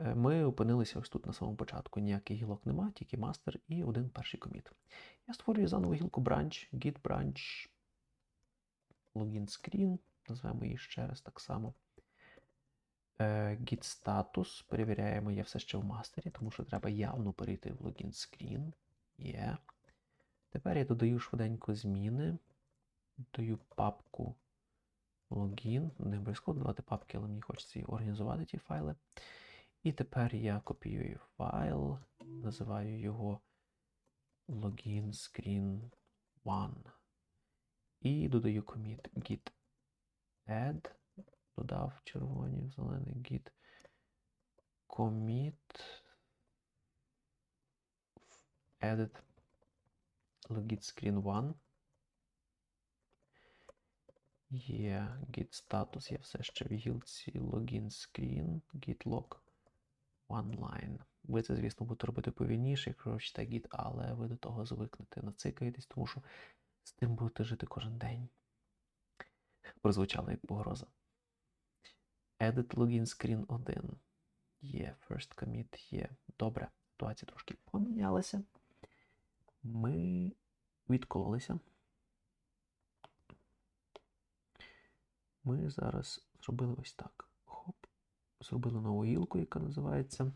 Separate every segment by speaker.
Speaker 1: Е, Ми опинилися ось тут на самому початку. Ніяких гілок нема, тільки мастер і один перший коміт. Я створюю заново гілку branch, git branch, login screen, називаємо її ще раз так само. Е, Git status. Перевіряємо, я все ще в мастері, тому що треба явно перейти в login screen. Є. Тепер я додаю швиденько зміни. Даю папку логін. Не обов'язково додавати папки, але мені хочеться її організувати ті файли. І тепер я копіюю файл, називаю його login screen 1. І додаю commit git add. Додав червоні, зелений git commit edit login screen 1. Є git status, є все ще в гілці login screen, git log online. Ви це, звісно, будете робити повільніше, якщо ви вчите git, але ви до того звикнете, нацикаєтесь, тому що з тим будете жити кожен день. Прозвучало як погроза. Edit login screen 1. Є, first commit є. Добре, ситуація трошки помінялася. Ми відкололися. Ми зараз зробили ось так. Зробили нову гілку, яка називається.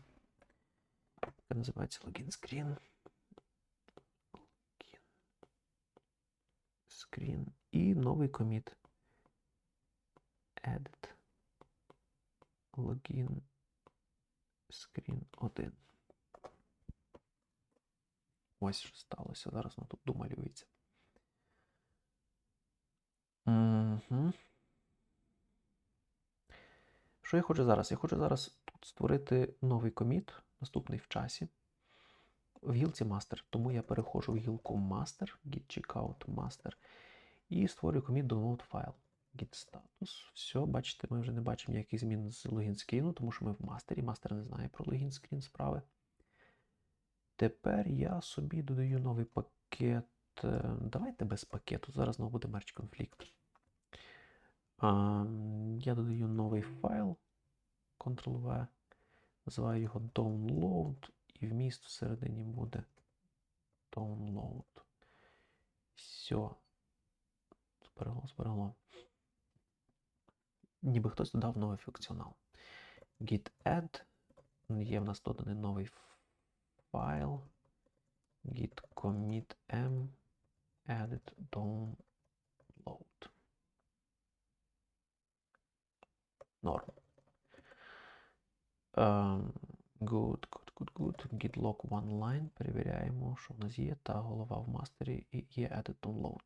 Speaker 1: Яка називається login screen. Login screen. І новий коміт. Edit. Login screen 1. Ось що сталося. Зараз воно тут домалюється. Угу. Що я хочу зараз? Я хочу зараз тут створити новий коміт, наступний в часі, в гілці Master. Тому я переходжу в гілку Master, git checkout master, і створюю коміт download файл. Git status. Все, бачите, ми вже не бачимо ніяких змін з логін скріну, тому що ми в мастері. Мастер не знає про логін скрін справи. Тепер я собі додаю новий пакет. Е, Давайте без пакету. Зараз знову буде мерч конфлікт. Я додаю новий файл. Ctrl-V. Називаю його download. І вміст всередині буде download. Все. Зберегло, зберегло. Ніби хтось додав новий функціонал. Git add. Є в нас доданий новий файл. Git commit m. Edit download. Норм. Ем, Good, good, good, good. Git log one line. Перевіряємо, що в нас є. Та голова в мастері і є edit download.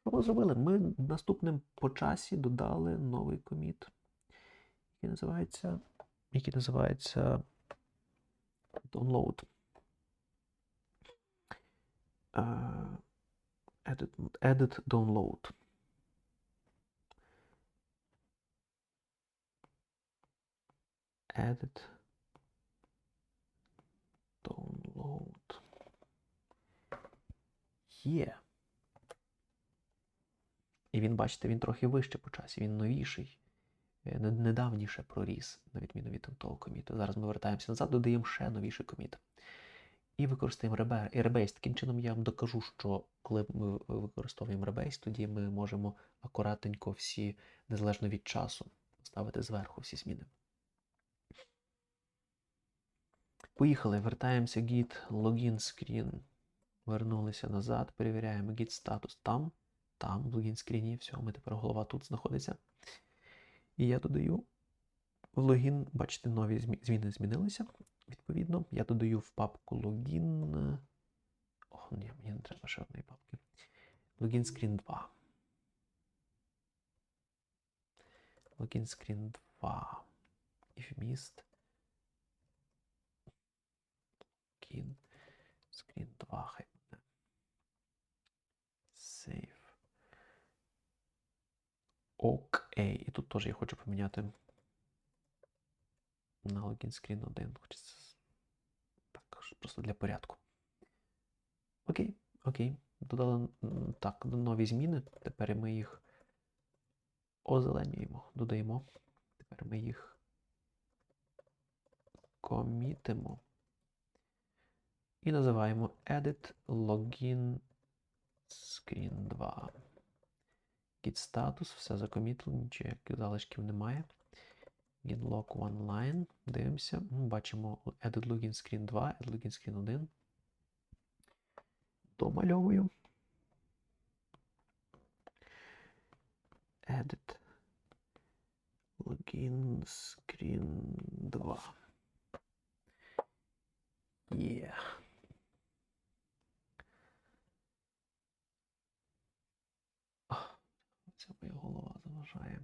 Speaker 1: Що ми зробили? Ми наступним по часі додали новий коміт, який називається, який називається download. Е, Edit, edit download. Edit download. Є. І він, бачите, він трохи вище по часі, він новіший, е, недавніше проріс, на відміну від того коміту. Зараз ми вертаємося назад, додаємо ще новіший коміт. І використаємо ребе- і Rebase. Таким чином я вам докажу, що коли ми використовуємо Rebase, тоді ми можемо акуратненько всі, незалежно від часу, ставити зверху всі зміни. Поїхали, вертаємося git login screen. Вернулися назад, перевіряємо git статус там, там, в login screen, все, ми тепер голова тут знаходиться. І я додаю в логін, бачите, нові зміни змінилися. Відповідно, я додаю в папку логін. Ох, ні, мені не треба ще одної папки. Login screen 2. Login screen 2. І вміст. Login screen 2. Хай. Окей. І тут теж я хочу поміняти на логін скрін 1. Хочеться так, просто для порядку. Окей, окей. Додали так, нові зміни. Тепер ми їх озеленюємо, додаємо. Тепер ми їх комітимо. І називаємо edit login screen 2. Git статус, все закомітили, ніяких залишків немає. Git log one line. Дивимося. Бачимо edit login screen 2, edit login screen 1. Домальовую. Edit login screen 2. Є. Це моя голова заважає.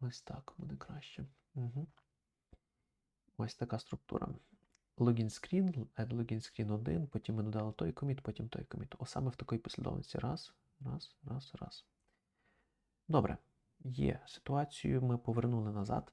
Speaker 1: Ось так буде краще. Угу. Ось така структура. Логін скрін, add скрін 1, потім ми додали той коміт, потім той коміт. О, саме в такій послідовності. Раз, раз, раз, раз. Добре. Є ситуацію, ми повернули назад.